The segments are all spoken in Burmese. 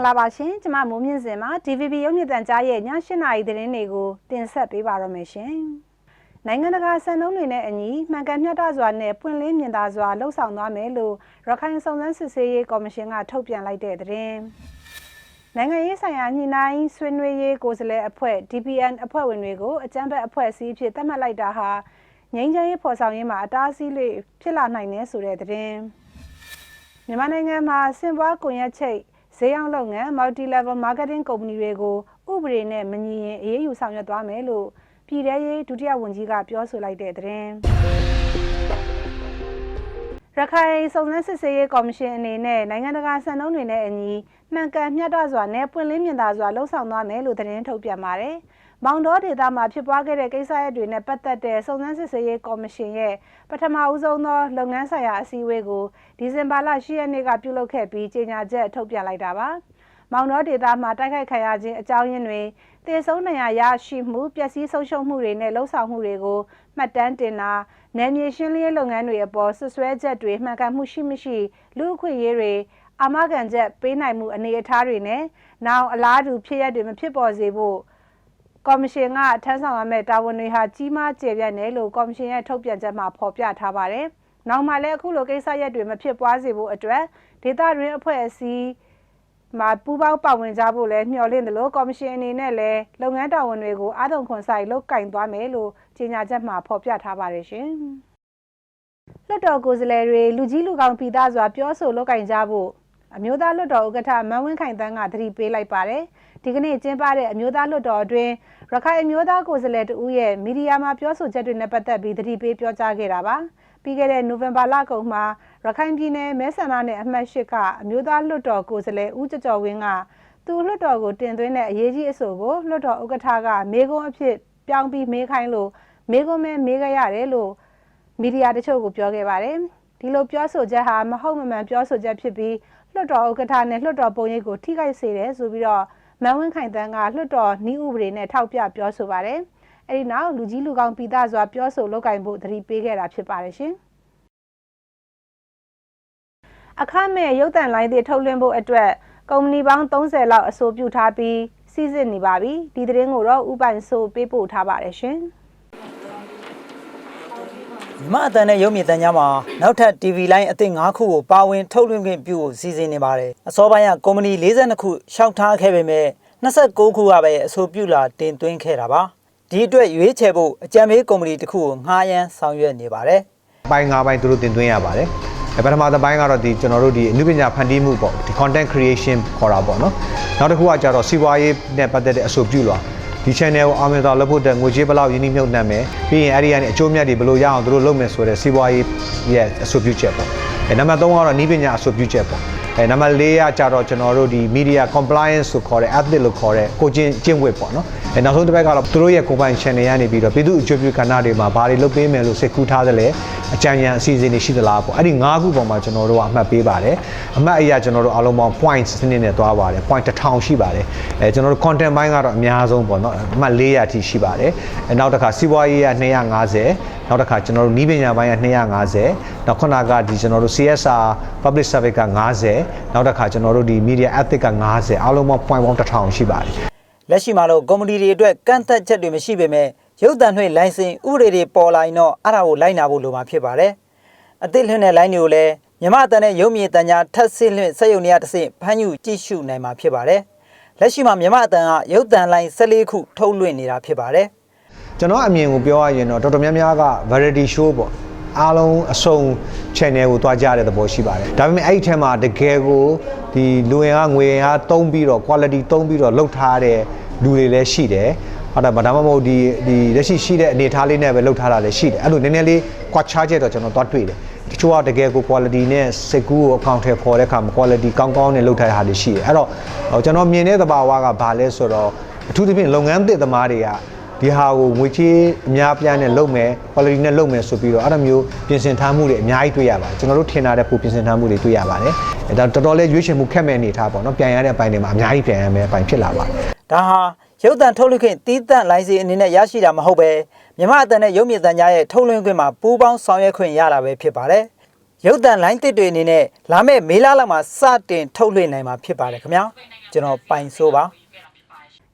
မင်္ဂလာပါရှင်ကျမမိုးမြင့်စင်ပါ DVB ရုပ်မြင့်သံကြားရဲ့ည8နာရီသတင်းတွေကိုတင်ဆက်ပေးပါရမရှင်နိုင်ငံတကာစံနှုန်းတွေနဲ့အညီမှန်ကန်မျှတစွာနဲ့ပွင့်လင်းမြင်သာစွာလှုပ်ဆောင်သွားမယ်လို့ရခိုင်စုံစမ်းစစ်ဆေးရေးကော်မရှင်ကထုတ်ပြန်လိုက်တဲ့သတင်းနိုင်ငံရေးဆိုင်ရာညှိနှိုင်းဆွေးနွေးရေးကိုယ်စားလှယ်အဖွဲ့ DPN အဖွဲ့ဝင်တွေကိုအကြမ်းဖက်အဖွဲ့အစည်းအဖြစ်သတ်မှတ်လိုက်တာဟာငြိမ်းချမ်းရေးဖော်ဆောင်ရေးမှာအတားအဆီးလေးဖြစ်လာနိုင်တယ်ဆိုတဲ့သတင်းမြန်မာနိုင်ငံမှာစင်ပွားကွန်ရက်ချိတ် ဈေးရောက်လုပ်ငန်း multi level marketing ကုမ္ပဏီတွေကိုဥပဒေနဲ့မညီရင်အရေးယူဆောင်ရွက်သွားမယ်လို့ပြည်ထရေးဒုတိယဝန်ကြီးကပြောဆိုလိုက်တဲ့သတင်းရခိုင်စုံစမ်းစစ်ဆေးရေးကော်မရှင်အနေနဲ့နိုင်ငံတကာစံနှုန်းတွေနဲ့အညီမှန်ကန်မျှတစွာနဲ့ပွင့်လင်းမြင်သာစွာလှုပ်ဆောင်သွားမယ်လို့သတင်းထုတ်ပြန်ပါတယ်။ မောင်တော်ဒေသမှာဖြစ်ပွားခဲ့တဲ့ကိစ္စရပ်တွေနဲ့ပတ်သက်တဲ့စုံစမ်းစစ်ဆေးရေးကော်မရှင်ရဲ့ပထမဦးဆုံးသောလုပ်ငန်းဆိုင်ရာအစည်းအဝေးကိုဒီဇင်ဘာလ10ရက်နေ့ကပြုလုပ်ခဲ့ပြီးကြေညာချက်ထုတ်ပြန်လိုက်တာပါ။မောင်တော်ဒေသမှာတိုက်ခိုက်ခံရခြင်းအကြောင်းရင်းတွေတေဆုံးနေရရရှိမှုပျက်စီးဆုံးရှုံးမှုတွေနဲ့လှုပ်ဆောင်မှုတွေကိုမှတ်တမ်းတင်တာနယ်မြေရှင်းလင်းရေးလုပ်ငန်းတွေအပေါ်ဆွဆွဲချက်တွေမှန်ကန်မှုရှိမရှိလူအခွင့်အရေးတွေအာမခံချက်ပေးနိုင်မှုအနေအထားတွေနဲ့နောက်အလားတူဖြစ်ရပ်တွေမဖြစ်ပေါ်စေဖို့ ကော်မရှင်ကထမ်းဆောင်ရမယ့်တာဝန်တွေဟာကြီးမားကျယ်ပြန့်တယ်လို့ကော်မရှင်ရဲ့ထုတ်ပြန်ချက်မှာဖော်ပြထားပါတယ်။နောက်မှလည်းအခုလိုကိစ္စရပ်တွေမဖြစ်ပွားစေဖို့အတွက်ဒေသတွင်းအဖွဲ့အစည်းမှာပူးပေါင်းပါဝင်ကြဖို့လည်းမျှော်လင့်တယ်လို့ကော်မရှင်အနေနဲ့လည်းလုပ်ငန်းတာဝန်တွေကိုအာထုံခွန်ဆိုင်လုပ်ကင်သွားမယ်လို့ကြေညာချက်မှာဖော်ပြထားပါတယ်ရှင်။လွတ်တော်ကိုယ်စားလှယ်တွေလူကြီးလူကောင်ပြည်သားစွာပြောဆိုလုပ်ကင်ကြဖို့ အမျိုးသားလွတ်တော်ဥက္ကဋ္ဌမန်းဝင်းခိုင်တန်းကသတိပေးလိုက်ပါတယ်။ဒီကနေ့ကျင်းပတဲ့အမျိုးသားလွတ်တော်အတွင်းရခိုင်အမျိုးသားကိုယ်စားလှယ်တဦးရဲ့မီဒီယာမှာပြောဆိုချက်တွေနဲ့ပတ်သက်ပြီးသတိပေးပြောကြားခဲ့တာပါ။ပြီးခဲ့တဲ့နိုဝင်ဘာလကုန်မှာရခိုင်ပြည်နယ်မဲဆန္ဒနယ်အမှတ်၈ကအမျိုးသားလွတ်တော်ကိုယ်စားလှယ်ဦးကျော်ကျော်ဝင်းကသူလွတ်တော်ကိုတင်သွင်းတဲ့အရေးကြီးအဆိုကိုလွတ်တော်ဥက္ကဋ္ဌကမေကွန်းအဖြစ်ပြောင်းပြီးမေးခိုင်းလို့မေကွန်းမဲမေးခဲ့ရတယ်လို့မီဒီယာတချို့ကိုပြောခဲ့ပါတယ်။ဒီလိုပြောဆိုချက်ဟာမဟုတ်မမှန်ပြောဆိုချက်ဖြစ်ပြီး လွှတ်တော်ဥက္ကဋ္ဌနဲ့လွှတ်တော်ပုံရိပ်ကိုထိခိုက်စေတယ်ဆိုပြီးတော့မန်ဝင်းခိုင်တန်းကလွှတ်တော်နှီးဥပဒေနဲ့ထောက်ပြပြောဆိုပါတယ်။အဲဒီနောက်လူကြီးလူကောင်းပိသားစွာပြောဆိုလုပ်ကင်ဖို့သတိပေးခဲ့တာဖြစ်ပါတယ်ရှင်။အခမဲ့ရုပ်တံလိုင်းတွေထုတ်လွှင့်ဖို့အတွက်ကုမ္ပဏီပေါင်း30လောက်အဆိုပြုထားပြီးစီစစ်နေပါပြီ။ဒီသတင်းကိုတော့ဥပိုင်ဆိုပေးပို့ထားပါတယ်ရှင်။ မြမအတန်နဲ့ရုပ်မြင်သံကြားမှာနောက်ထပ် TV လိုင်းအသစ်5ခုကိုပါဝင်ထုတ်လွှင့်ခွင့်ပြုဖို့စီစဉ်နေပါတယ်။အစောပိုင်းကကုမ္ပဏီ42ခုရှောက်ထားခဲ့ပေမဲ့29ခုကပဲအဆိုပြုလာတင်သွင်းခဲ့တာပါ။ဒီအတွက်ရွေးချယ်ဖို့အကြံပေးကုမ္ပဏီတစ်ခုကိုငှားရမ်းဆောင်ရွက်နေပါတယ်။ပိုင်း၅ပိုင်းသူတို့တင်သွင်းရပါတယ်အဲပထမတစ်ပိုင်းကတော့ဒီကျွန်တော်တို့ဒီအနုပညာဖန်တီးမှုပေါ့ဒီ content creation ခေါ်တာပေါ့နော်နောက်တစ်ခုကကြတော့စီးပွားရေးနဲ့ပတ်သက်တဲ့အဆိုပြုလွှာ ဒီ channel ကိုအောင်မြင်စွာလုပ်ဖို့အတွက်ငွေကြေးဘယ်လောက်ရင်းနှီးမြှုပ်နှံမယ်ပြီးရင်အဲ့ဒီကနေအကျိုးမြတ်တွေဘယ်လိုရအောင်သူတို့လုပ်မယ်ဆိုတဲ့စီးပွားရေးရဲ့အဆိုပြုချက်ပေါ့အဲနံပါတ်3ကတော့နီးပညာအဆိုပြုချက်ပေါ့ အဲနံပါတ်4ကကြတော့ကျွန်တော်တို့ဒီ media compliance ဆိုခေါ်တဲ့ ethic လို့ခေါ်တဲ့ကိုကျင့်ကျင့်ဝတ်ပေါ့နော်အဲနောက်ဆုံးတစ်ပတ်ကတော့သူတို့ရဲ့ကိုယ်ပိုင် channel ကနေပြီးတော့ပြည်သူ့အကျိုးပြုကဏ္ဍတွေမှာဘာတွေလုပ်ပေးမယ်လို့စိတ်ကူးထားသလဲအကြံဉာဏ်အစီအစဉ်တွေရှိသလားပေါ့အဲ့ဒီ၅ခုပေါ်မှာကျွန်တော်တို့ကအမှတ်ပေးပါတယ်အမှတ်အရာကျွန်တော်တို့အားလုံးပေါင်း points စနစ်နဲ့တွားပါတယ် point 1000ရှိပါတယ်အဲကျွန်တော်တို့ content ဘိုင်းကတော့အများဆုံးပေါ့နော်အမှတ်400အထိရှိပါတယ်အဲနောက်တစ်ခါစီးပွားရေးက250နောက်တစ်ခါကျွန်တော်တို့နီးပညာဘိုင်းက250နောက်ခုနကဒီကျွန်တော်တို့ CSR public service က90နောက်တစ်ခါကျွန်တော်တို့ဒီ media ethic က90အားလုံးပေါင်း point ပေါင်း1000ရှိပါတယ်လက်ရှိမှာတော့ကုမ္ပဏီတွေအတွက်ကန့်သက်ချက်တွေမရှိပေမဲ့ရုပ်သံလွှင့်လိုင်စင်ဥပဒေတွေပေါ်လာရင်တော့အဲ့ဒါကိုလိုက်နာဖို့လိုမှာဖြစ်ပါတယ်။အသစ်လွှင့်တဲ့လိုင်းတွေကိုလည်းမြမအတန်နဲ့ရုပ်မြင်တန်ကြားထပ်ဆင့်လွှင့်စက်ရုံတွေကတစ်ဆင့်ဖမ်းယူကြည့်ရှုနိုင်မှာဖြစ်ပါတယ်။လက်ရှိမှာမြမအတန်ကရုပ်သံလိုင်း14ခုထုတ်လွှင့်နေတာဖြစ်ပါတယ်။ကျွန်တော်အမြင်ကိုပြောရရင်တော့တော်တော်များများက variety show ပေါ့ အားလုံးအစုံ channel ကိုတွားကြတဲ့သဘောရှိပါတယ်ဒါပေမဲ့အဲ့ဒီထဲမှာတကယ်ကိုဒီလူဝင်ကငွေရင်ကတုံးပြီးတော့ quality တုံးပြီးတော့လှုပ်ထားတဲ့လူတွေလည်းရှိတယ်ဟုတ်တယ်ဗဒါမှမဟုတ်ဒီဒီလက်ရှိရှိတဲ့အနေအထားလေးနဲ့ပဲလှုပ်ထားတာလည်းရှိတယ်အဲ့လိုနည်းနည်းလေးကွာခြားချက်တော့ကျွန်တော်သွားတွေ့တယ်တချို့ကတကယ်ကို quality နဲ့စိတ်ကူးကိုအကောင့်ထဲပေါ်တဲ့အခါမှာ quality ကောင်းကောင်းနဲ့လှုပ်ထားတဲ့ဟာတွေရှိတယ်အဲ့တော့ဟိုကျွန်တော်မြင်တဲ့သဘာဝကဘာလဲဆိုတော့အထူးသဖြင့်လုပ်ငန်းသစ်သမားတွေက ဒီဟာကိုငွေချေးအများပြားနဲ့လုပ်မယ် quality နဲ့လုပ်မယ်ဆိုပြီးတော့အဲ့လိုမျိုးပြင်ဆင်ထားမှုတွေအများကြီးတွေ့ရပါတယ်ကျွန်တော်တို့ထင်ထားတဲ့ပုံပြင်ဆင်ထားမှုတွေတွေ့ရပါတယ်အဲဒါတော်တော်လေးရွေးချယ်မှုခက်မဲ့အနေထားပေါ့နော်ပြန်ရတဲ့အပိုင်းတွေမှာအများကြီးပြန်ရမယ်အပိုင်းဖြစ်လာပါတယ်ဒါဟာရုပ်သံထုတ်လွှင့်ခွင့်တီးတန့်လိုင်စင်အနေနဲ့ရရှိတာမဟုတ်ပဲမြမအတန်နဲ့ရုပ်မြင်သံကြားရဲ့ထုတ်လွှင့်ခွင့်မှာပူးပေါင်းဆောင်ရွက်ခွင့်ရတာပဲဖြစ်ပါတယ်။ရုပ်သံလိုင်းတစ်တွေအနေနဲ့လာမယ့်မေလလောက်မှာစတင်ထုတ်လွှင့်နိုင်မှာဖြစ်ပါတယ်ခင်ဗျာကျွန်တော်ပိုင်ဆိုးပါ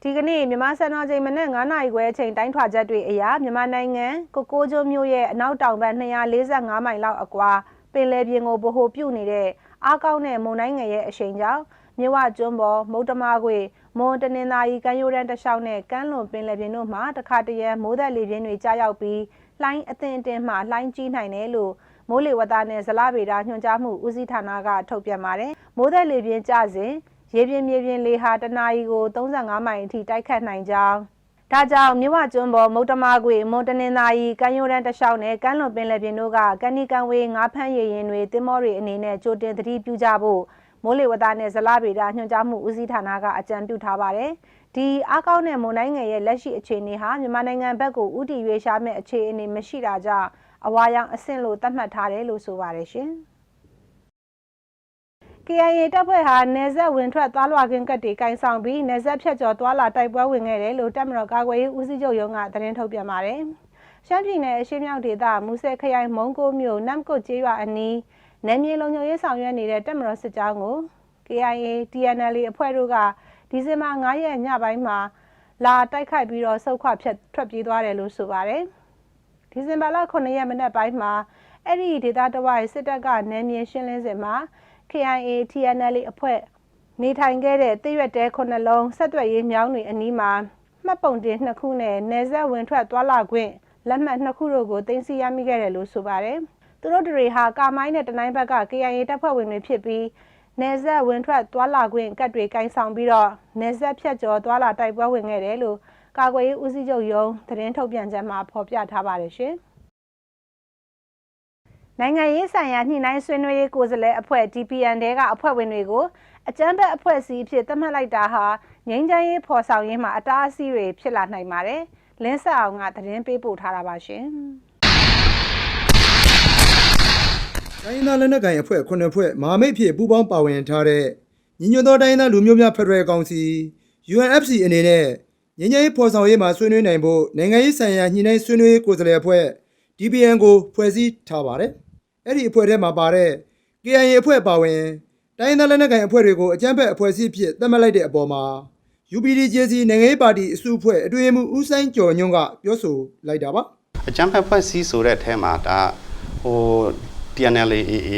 ဒီကနေ့မြန်မာစံတော်ချိန်မနက်9:00နာရီခွဲအချိန်တိုင်းထွာချက်တွေအရမြန်မာနိုင်ငံကိုကိုးကျွန်းမြို့ရဲ့အနောက်တောင်ဘက်245မိုင်လောက်အကွာပင်လယ်ပြင်ကိုဗဟိုပြုနေတဲ့အားကောင်းတဲ့မုန်တိုင်းငယ်ရဲ့အရှိန်ကြောင့်မြဝကျွန်းပေါ်မုတ်တမခွေမွန်တနင်္သာရီကမ်းရိုးတန်းတစ်လျှောက်နဲ့ကမ်းလွန်ပင်လယ်ပြင်တို့မှာတခါတရံမိုးသက်လေပြင်းတွေကြားရောက်ပြီးလှိုင်းအသင်အတင်မှလှိုင်းကြီးနိုင်တယ်လို့မိုးလေဝသနဲ့ဇလဗေဒညွှန်ကြားမှုဦးစီးဌာနကထုတ်ပြန်ပါတယ်မိုးသက်လေပြင်းကျစဉ် ရေပြင်းမြေပြင်းလေဟာတနာရီကို35မိုင်အထိတိုက်ခတ်နိုင်ကြောင်းဒါကြောင့်မြဝကျွန်းပေါ်မုတ်တမကွေမွန်တနင်္သာရီကမ်းရိုးတန်းတစ်လျှောက်နဲ့ကမ်းလွန်ပင်လယ်ပြင်တို့ကကန်နီကန်ဝေးငါးဖမ်းရည်ရင်တွေတင်မောတွေအနေနဲ့ကြိုတင်သတိပြုကြဖို့မိုးလေဝသနဲ့ဇလဗေဒညွှန်ကြားမှုဦးစီးဌာနကအကြံပြုထားပါတယ်။ဒီအားကောင်းတဲ့မုန်တိုင်းငယ်ရဲ့လက်ရှိအခြေအနေဟာမြန်မာနိုင်ငံဘက်ကိုဥတီရွေးရှားမဲ့အခြေအနေမရှိတာကြောင့်အဝါရောင်အဆင့်လို့သတ်မှတ်ထားတယ်လို့ဆိုပါတယ်ရှင်။ KIA တပ်ဖွဲ့ဟာနေဆက်ဝင်ထွက်သွားလွှာကင်းကတ်တွေကင်ဆောင်ပြီးနေဆက်ဖြတ်ကျော်သွားလာတိုက်ပွဲဝင်ခဲ့တယ်လို့တပ်မတော်ကာကွယ်ရေးဦးစီးချုပ်ရုံးကသတင်းထုတ်ပြန်ပါတယ်။ရှမ်းပြည်နယ်အရှေ့မြောက်ဒေသမူဆယ်ခရိုင်မုံကိုမြို့နမ်ကုတ်ကျေးရွာအနီးနယ်မြေလုံခြုံရေးဆောင်ရွက်နေတဲ့တပ်မတော်စစ်ကြောင်းကို KIA TNL အဖွဲ့တို့ကဒီဇင်ဘာ9ရက်ညပိုင်းမှာလာတိုက်ခိုက်ပြီးတော့ဆုတ်ခွာဖြတ်ထွက်ပြေးသွားတယ်လို့ဆိုပါတယ်။ဒီဇင်ဘာလ9ရက်မနက်ပိုင်းမှာအဲ့ဒီဒေသတဝိုက်စစ်တပ်ကနယ်မြေရှင်းလင်းစဉ်မှာ KIA TNL အဖွဲ့နေထိုင်ခဲ့တဲ့တရွက်တဲခုနှလုံးဆက်သွယ်ရေးမြောင်းတွေအနီးမှာမှတ်ပုံတင်နှစ်ခုနဲ့နေဆက်ဝင်ထွက်သွားလာခွင့်လက်မှတ်နှစ်ခုတို့ကိုတင်စီရမိခဲ့တယ်လို့ဆိုပါတယ်။သူတို့တွေဟာကာမိုင်းနဲ့တနိုင်းဘက်က KIA တပ်ဖွဲ့ဝင်တွေဖြစ်ပြီးနေဆက်ဝင်ထွက်သွားလာခွင့်ကတ်တွေကင်ဆောင်ပြီးတော့နေဆက်ဖြတ်ကျော်သွားလာတိုက်ပွဲဝင်ခဲ့တယ်လို့ကာကွယ်ရေးဦးစီးချုပ်ရုံးသတင်းထုတ်ပြန်ချက်မှာဖော်ပြထားပါတယ်ရှင်။ နိုင်ငံရေးဆိုင်ရာညှိနှိုင်းဆွေးနွေးရေးကိုယ်စားလှယ်အဖွဲ့ DPN တဲကအဖွဲ့ဝင်တွေကိုအကြမ်းဖက်အဖွဲ့အစည်းအဖြစ်သတ်မှတ်လိုက်တာဟာငြိမ်းချမ်းရေးဖော်ဆောင်ရေးမှာအတားအဆီးတွေဖြစ်လာနိုင်ပါတယ်။လင်းဆက်အောင်ကသတင်းပေးပို့ထားတာပါရှင်။တိုင်းရင်းသားလက်နက်ကိုင်အဖွဲ့ခုနှစ်ဖွဲ့မဟာမိတ်ဖြစ်ပူးပေါင်းပါဝင်ထားတဲ့ညီညွတ်သောတိုင်းရင်းသားလူမျိုးများဖက်ဒရယ်ကောင်စီ UNFC အနေနဲ့ငြိမ်းချမ်းရေးဖော်ဆောင်ရေးမှာဆွေးနွေးနိုင်ဖို့နိုင်ငံရေးဆိုင်ရာညှိနှိုင်းဆွေးနွေးရေးကိုယ်စားလှယ်အဖွဲ့ DPN ကိုဖွဲ့စည်းထားပါတယ်။ အဲ့ဒီအဖွဲ့ထဲမှာပါတဲ့ KIA အဖွဲ့ပါဝင်တိုင်းရင်းသားလက်နက်ကိုင်အဖွဲ့တွေကိုအကြမ်းဖက်အဖွဲ့အစည်းဖြစ်သတ်မှတ်လိုက်တဲ့အပေါ်မှာ UPDJC နိုင်ငံရေးပါတီအစုအဖွဲ့အတွင်းရေးမှူးဦးဆိုင်ကျော်ညွန့်ကပြောဆိုလိုက်တာပါ။အကြမ်းဖက်ဖွဲ့စည်းဆိုတဲ့အထဲမှာဒါဟို TNLAA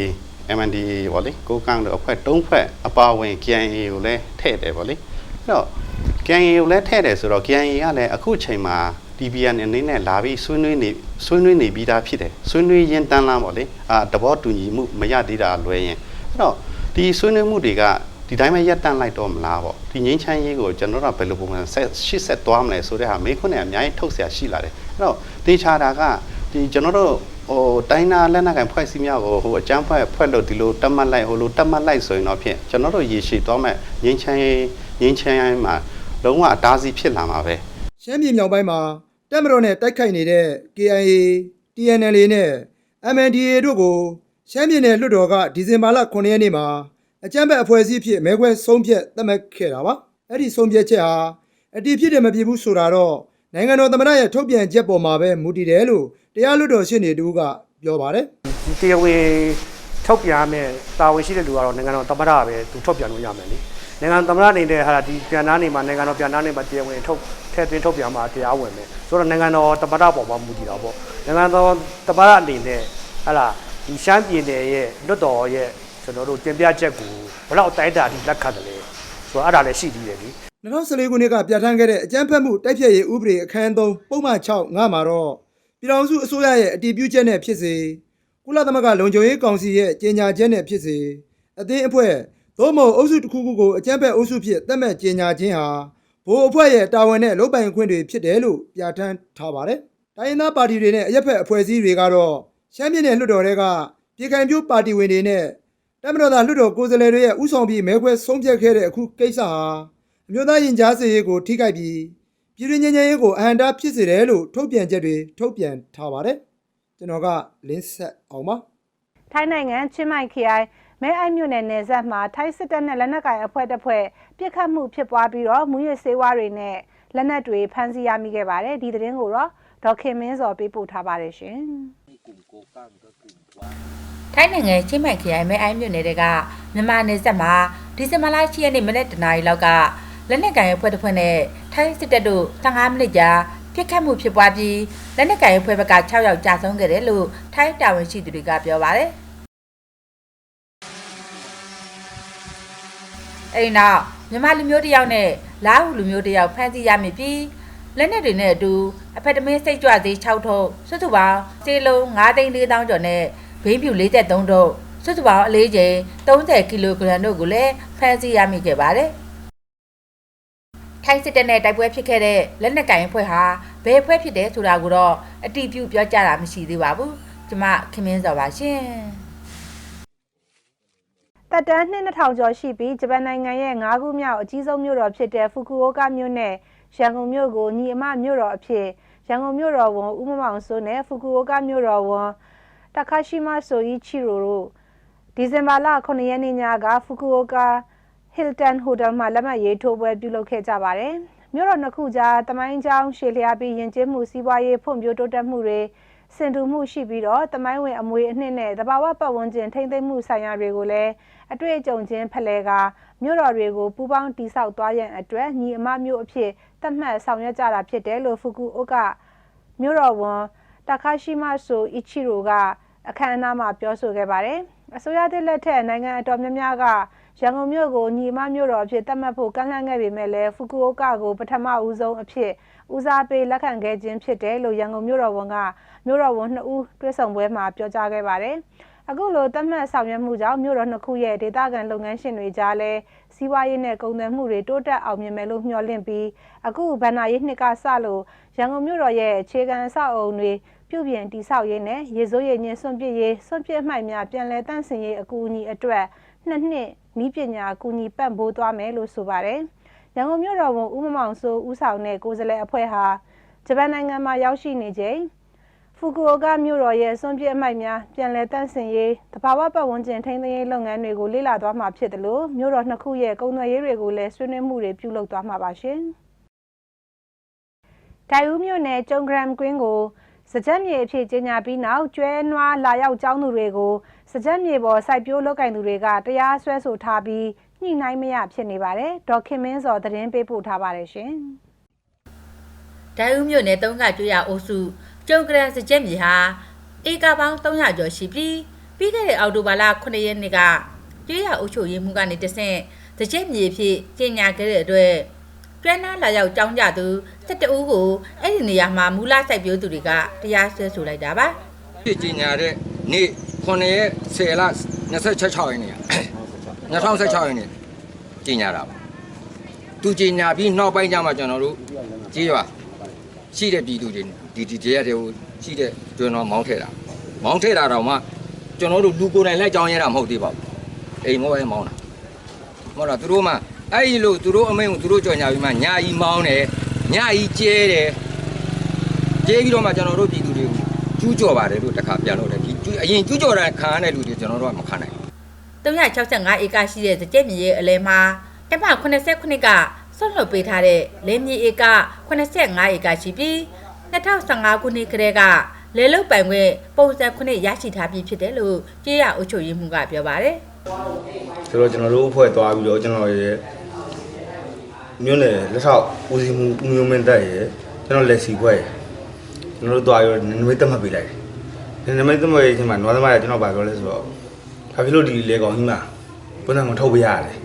MNDAA ပေါ့လေကိုကန့်တို့အဖွဲ့၃ဖွဲ့အပါအဝင် KIA ကိုလည်းထည့်တယ်ပေါ့လေအဲ့တော့ KIA ကိုလည်းထည့်တယ်ဆိုတော့ KIA ကလည်းအခုချိန်မှာ DBN အနေနဲ့လာပြီးဆွေးနွေးနေဆွေးနွေးနေပြီးသားဖြစ်တယ်ဆွေးနွေးရင်းတန်းလန်းပေါ့လေအာတဘောတူညီမှုမရသေးတာလွဲရင်အဲ့တော့ဒီဆွေးနွေးမှုတွေကဒီတိုင်းပဲရပ်တန့်လိုက်တော့မလားပေါ့ဒီငင်းချမ်းရေးကိုကျွန်တော်တို့ကဘယ်လိုပုံစံဆက်ရှစ်ဆက်သွားမလဲဆိုတဲ့ဟာမေးခွန်းနဲ့အများကြီးထုတ်เสียရှိလာတယ်အဲ့တော့တေချာတာကဒီကျွန်တော်တို့ဟိုတိုင်းနာလက်နက်ကန်ဖွဲ့စည်းများကိုဟိုအကြမ်းဖွဲ့ဖွဲ့လို့ဒီလိုတတ်မှတ်လိုက်ဟိုလိုတတ်မှတ်လိုက်ဆိုရင်တော့ဖြင့်ကျွန်တော်တို့ရေရှည်သွားမဲ့ငင်းချမ်းရေးငင်းချမ်းရေးမှာလုံးဝအတားဆီးဖြစ်လာမှာပဲ ရှမ်းပြည်မြောက်ပိုင်းမှာ တပ်မတော်နဲ့တိုက်ခိုက်နေတဲ့ KIA, TNLA နဲ့ MNDAA တို့ကိုရှမ်းပြည်နယ်လွှတ်တော်ကဒီဇင်ဘာလ9ရက်နေ့မှာအကြမ်းဖက်အဖွဲ့အစည်းဖြစ်မဲခွဲဆုံးဖြတ်သတ်မှတ်ခဲ့တာပါ။အဲ့ဒီဆုံးဖြတ်ချက်ဟာအတည်ဖြစ်တယ်မဖြစ်ဘူးဆိုတာတော့နိုင်ငံတော်သမ္မတရဲ့ထုတ်ပြန်ချက်ပေါ်မှာပဲမူတည်တယ်လို့တရားလွှတ်တော်ရှင်းနေတူကပြောပါတယ်။ဒီတရားဝင်ထုတ်ပြန်မယ်တာဝန်ရှိတဲ့လူကတော့နိုင်ငံတော်သမ္မတပဲသူထုတ်ပြန်လို့ရမယ်လေ နိုင်ငံတော်သမ္မတအနေနဲ့ဟာဒီပြန်သားနေမှာနိုင်ငံတော်ပြန်သားနေမှာတရားဝင်ထုတ်ထည့်သွင်းထုတ်ပြန်မှာတရားဝင်မယ်ဆိုတော့နိုင်ငံတော်သမ္မတပေါ်မှာမူတည်တာပေါ့နိုင်ငံတော်သမ္မတအနေနဲ့ဟာလာဒီရှမ်းပြည်နယ်ရဲ့လွတ်တော်ရဲ့ကျွန်တော်တို့တင်ပြချက်ကိုဘယ်လောက်အတိုင်းအတာအထိလက်ခံတယ်လဲဆိုတော့အဲ့ဒါလည်းရှိသေးတယ်လी 2014ခုနှစ်ကပြဋ္ဌာန်းခဲ့တဲ့အကြမ်းဖက်မှုတိုက်ဖျက်ရေးဥပဒေအခန်း3ပုံမှန်6ငါမှာတော့ပြည်ထောင်စုအစိုးရရဲ့အတည်ပြုချက်နဲ့ဖြစ်စေကုလသမဂ္ဂလုံခြုံရေးကောင်စီရဲ့ကြေညာချက်နဲ့ဖြစ်စေအသင်းအဖွဲ့ သို့မဟုတ်အုပ်စုတစ်ခုခုကိုအကြမ်းဖက်အုပ်စုဖြစ်သတ်မှတ်ကြေညာခြင်းဟာဘိုးအဖွဲ့ရဲ့တာဝန်နဲ့လုပ်ပိုင်ခွင့်တွေဖြစ်တယ်လို့ပြဋ္ဌာန်းထားပါတယ်။တိုင်းရင်းသားပါတီတွေနဲ့အရက်ဖက်အဖွဲ့အစည်းတွေကတော့ရှမ်းပြည်နယ်လွှတ်တော်တွေကပြည်ခိုင်ပြိုးပါတီဝင်တွေနဲ့တမတော်သားလွှတ်တော်ကိုယ်စားလှယ်တွေရဲ့ဥဆောင်ပြီးမဲခွဲဆုံးဖြတ်ခဲ့တဲ့အခုကိစ္စဟာအမျိုးသားရင်ကြားစေရေးကိုထိခိုက်ပြီးပြည်တွင်းငြိမ်းချမ်းရေးကိုအဟံတားဖြစ်စေတယ်လို့ထုတ်ပြန်ချက်တွေထုတ်ပြန်ထားပါတယ်ကျွန်တော်ကလင်းဆက်အောင်ပါထိုင်းနိုင်ငံချင်းမိုင်ခရိုင် မဲအိုက်မြို့နယ်နယ်စပ်မှာထိုင်းစစ်တပ်နဲ့လက်နက်ကိုင်အဖွဲ့တစ်ဖွဲ့ပြစ်ခတ်မှုဖြစ်ပွားပြီးတော့မူရစ်ဆေးဝါးတွေနဲ့လက်နက်တွေဖမ်းဆီးရမိခဲ့ပါတယ်ဒီသတင်းကိုတော့ဒေါက်ခင်မင်းစော်ပေးပို့ထားပါတယ်ရှင်ထိုင်းနိုင်ငံချင်းမိုင်ခရိုင်မဲအိုင်းမြို့နယ်တွေကမြန်မာနယ်စပ်မှာဒီဇင်ဘာလ10ရက်နေ့မနေ့တနာရီလောက်ကလက်နက်ကိုင်အဖွဲ့တစ်ဖွဲ့နဲ့ထိုင်းစစ်တပ်တို့15မိနစ်ကြာပြစ်ခတ်မှုဖြစ်ပွားပြီးလက်နက်ကိုင်အဖွဲ့ဘက်က6ယောက်ကြာဆုံးခဲ့တယ်လို့ထိုင်းတာဝန်ရှိသူတွေကပြောပါတယ်။ အဲဒီနောက်မြန်မာလူမျိုးတစ်ယောက်နဲ့လာဟုလူမျိုးတစ်ယောက်ဖမ်းဆီးရမိပြီးလက်နက်တွေနဲ့အတူအဖက်တမင်းစိတ်ကြွသေး6ထုပ်စုစုပေါင်းစေလုံး9သိန်း4000ကျော်နဲ့ဘိန်းဖြူ43ထုပ်စုစုပေါင်းအလေးချိန်30ကီလိုဂရမ်တို့ကိုလည်းဖမ်းဆီးရမိခဲ့ပါတယ်။ထိုင်းစစ်တပ်နဲ့တိုက်ပွဲဖြစ်ခဲ့တဲ့လက်နက်ကိုင်အဖွဲ့ဟာဘယ်အဖွဲ့ဖြစ်တယ်ဆိုတာကိုတော့အတိအပြုပြောကြတာမရှိသေးပါဘူး။ကျမခင်မင်းစောပါရှင်။ တက်တန်းနှစ်2000ကျော်ရှိပြီးဂျပန်နိုင်ငံရဲ့၅ခုမြောက်အကြီးဆုံးမြို့တော်ဖြစ်တဲ့ဖူကူအိုကာမြို့နဲ့ရန်ကုန်မြို့ကိုညီအမမြို့တော်အဖြစ်ရန်ကုန်မြို့တော်ဝန်ဦးမမောင်စိုးနဲ့ဖူကူအိုကာမြို့တော်ဝန်တခါရှိမဆိုအီချီရိုတို့ဒီဇင်ဘာလ9ရက်နေ့ညကဖူကူအိုကာ Hilton Hotel မှာလက်မှတ်ရေးထိုးပွဲပြုလုပ်ခဲ့ကြပါတယ်။မြို့တော်နှစ်ခုကြားတမိုင်းကျောင်းရှေလျားပြီးယဉ်ကျေးမှုစီးပွားရေးဖွံ့ဖြိုးတိုးတက်မှုတွေ စင်တူမှုရှိပြီးတော့တမိုင်းဝင်အမွေအနှစ်နဲ့တဘာဝပတ်ဝန်းကျင်ထိမ့်သိမ်းမှုဆိုင်ရာတွေကိုလည်းအတွေ့အကြုံချင်းဖလှယ်ကမြို့တော်တွေကိုပူးပေါင်းတိဆောက်သွားရန်အတွက်ညီအမမျိုးအဖြစ်သတ်မှတ်ဆောင်ရွက်ကြတာဖြစ်တယ်လို့ဖူကူအိုကမြို့တော်ဝန်တခါရှိမဆိုအီချီရိုကအခမ်းအနားမှာပြောဆိုခဲ့ပါတယ်။အစိုးရသစ်လက်ထက်နိုင်ငံအတော်များများကရန်ကုန်မြို့ကိုညီအမမြို့တော်အဖြစ်သတ်မှတ်ဖို့ကန့်လန့်ခဲ့ပေမဲ့လည်းဖူကူအိုကကိုပထမဦးဆုံးအဖြစ် ဦးစားပေးလက်ခံခဲ့ခြင်းဖြစ်တယ်လို့ရန်ကုန်မြို့တော်ဝန်ကမြို့တော်ဝန်နှစ်ဦးတွေ့ဆုံပွဲမှာပြောကြားခဲ့ပါတယ်။အခုလိုသတ်မှတ်ဆောင်ရွက်မှုကြောင့်မြို့တော်နှစ်ခုရဲ့ဒေသခံလုပ်ငန်းရှင်တွေကြားလဲစီးပွားရေးနဲ့ကုန်သွယ်မှုတွေတိုးတက်အောင်မြင်မယ်လို့မျှော်လင့်ပြီးအခုဗန္နာရေးနှစ်ကစလို့ရန်ကုန်မြို့တော်ရဲ့အခြေခံအဆောက်အအုံတွေပြုပြင်တိဆောက်ရေးနဲ့ရေစိုးရည်ညင်စွန့်ပစ်ရေးစွန့်ပစ်မှိုက်များပြန်လည်တန့်စင်ရေးအကူအညီအတွက်နှစ်နှစ်ဤပညာအကူအညီပံ့ပိုးသွားမယ်လို့ဆိုပါတယ်။ ရန်ကုန်မြို့တော်ဝန်ဦးမမောင်စိုးဦးဆောင်တဲ့ကိုယ်စားလှယ်အဖွဲ့ဟာဂျပန်နိုင်ငံမှာရောက်ရှိနေချိန်ဖူကူအိုကာမြို့တော်ရဲ့စွန့်ပစ်အမှိုက်များပြန်လည်တန့်စင်ရေးတဘာဝပတ်ဝန်းကျင်ထိန်းသိမ်းရေးလုပ်ငန်းတွေကိုလေ့လာသွားမှာဖြစ်တယ်လို့မြို့တော်နှစ်ခုရဲ့ကုန်သွယ်ရေးတွေကိုလည်းဆွေးနွေးမှုတွေပြုလုပ်သွားမှာပါရှင်။ဒိုင်ဦးမြို့နယ်ကျုံဂရမ်ကွင်းကိုစကြက်မြေအဖြစ်ကြီးညာပြီးနောက်ကျွဲနွားလာရောက်ကျောင်းသူတွေကိုစကြက်မြေပေါ်စိုက်ပျိုးလုပ်ကင်သူတွေကတရားစွဲဆိုထားပြီး ညှိနှိုင်းမရဖြစ်နေပါတယ်။ဒေါက်ခင်မင်းစော်သတင်းပေးပို့ထားပါတယ်ရှင်။ဒိုင်ဦးမြို့နယ်တုံးကကျွေးရအုပ်စုကျုံကရန်စကြက်မြေဟာဧကပေါင်း300ကျော်ရှိပြီးပြီးခဲ့တဲ့အောက်တိုဘာလ9ရက်နေ့ကကျွေးရအုပ်ချုပ်ရေးမှုကနေတဆင့်စကြက်မြေဖြစ်ကျင်ညာခဲ့တဲ့အတွက်ကျွမ်းနာလာရောက်ကြောင်းကြသူ17ဦးကိုအဲ့ဒီနေရာမှာမူလစိုက်ပျိုးသူတွေကတရားစွဲဆိုလိုက်တာပါဖြစ်ကြီးညာတဲ့နေ့9ရက်10လ26ရက်နေ့ 2016ရက်နေ့ကြီးညာတာပါသူကြီးညာပြီးနောက်ပိုင်းကျမှကျွန်တော်တို့ကြေးရွာရှိတဲ့ပြည်သူတွေဒီဒီတရားတွေကိုရှိတဲ့ကျွန်းတော်မောင်းထည့်တာမောင်းထည့်တာတော့မှကျွန်တော်တို့လူကိုယ်တိုင်လက်ကြောင်းရတာမဟုတ်သေးပါဘူးအိမ်မောပဲမောင်းတာမဟုတ်လားသူတို့မှအဲ့ဒီလိုသူတို့အမိန့်ကိုသူတို့ကြော်ညာပြီးမှညာကြီးမောင်းတယ်ညာကြီးကျဲတယ်ကျဲပြီးတော့မှကျွန်တော်တို့ပြည်သူတွေကိုကျူးကျော်ပါတယ်လို့တခါပြန်လို့တယ်ဒီကျူးအရင်ကျူးကျော်တဲ့ခံရတဲ့လူတွေကျွန်တော်တို့ကမခံနိုင်ဘူး 365ဧကရှိတဲ့စကြက်မြေရဲ့အလဲမှာတက်မ89ကဆွတ်လွတ်ပေးထားတဲ့လင်းမြေဧက85ဧကရှိပြီး2015ခုနှစ်ကတည်းကလေလုတ်ပိုင်ခွင့်ပုံစံ9ရရှိထားပြီးဖြစ်တယ်လို့ကြေးရအုပ်ချုပ်ရေးမှုကပြောပါတယ်ဆိုတော့ကျွန်တော်တို့အဖွဲ့သွားပြီးတော့ကျွန်တော်ရဲ့မြို့နယ်လက်ထောက်ဦးစီးမှုဦးမျိုးမင်းတက်ရဲ့ကျွန်တော်လက်စီဖွဲ့ရဲ့ကျွန်တော်တို့သွားပြီးတော့နမိတ်သက်မှတ်ပေးလိုက်တယ်နမိတ်သက်မှတ်ရေးချင်းမှာနွားသမားကကျွန်တော်ဗာပြောလဲဆိုတော့ ဘာဖြစ်လို့ဒီလေကောင်ကြီးမှာပုံစံကုန်ထုတ်ပေးရတယ်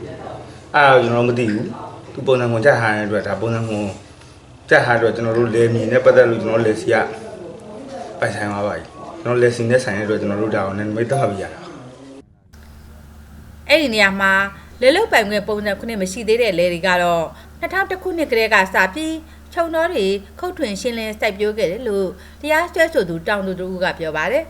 အဲ့ဒါကျွန်တော်မသိဘူးသူပုံစံကုန်ကြက်ထားတဲ့အတွက်ဒါပုံစံကုန်ကြက်ထားတဲ့အတွက်ကျွန်တော်တို့လေမြင်နဲ့ပတ်သက်လို့ကျွန်တော်လက်စီကပိုင်ဆိုင်သွားပါပြီကျွန်တော်လက်စီနဲ့ဆိုင်တဲ့အတွက်ကျွန်တော်တို့ဒါကိုနမိတ်သက်မှတ်ပေးရတာအဲ့ဒီနေရာမှာလေလုတ်ပိုင်ခွင့်ပုံစံ9မရှိသေးတဲ့လေတွေကတော့2001ခုနှစ်ကတည်းကစပြီးခြုံတော်တွေခုတ်ထွင်ရှင်းလင်းစိုက်ပျိုးခဲ့တယ်လို့တရားစွဲဆိုသူတောင်သူတို့ကပြောပါတယ်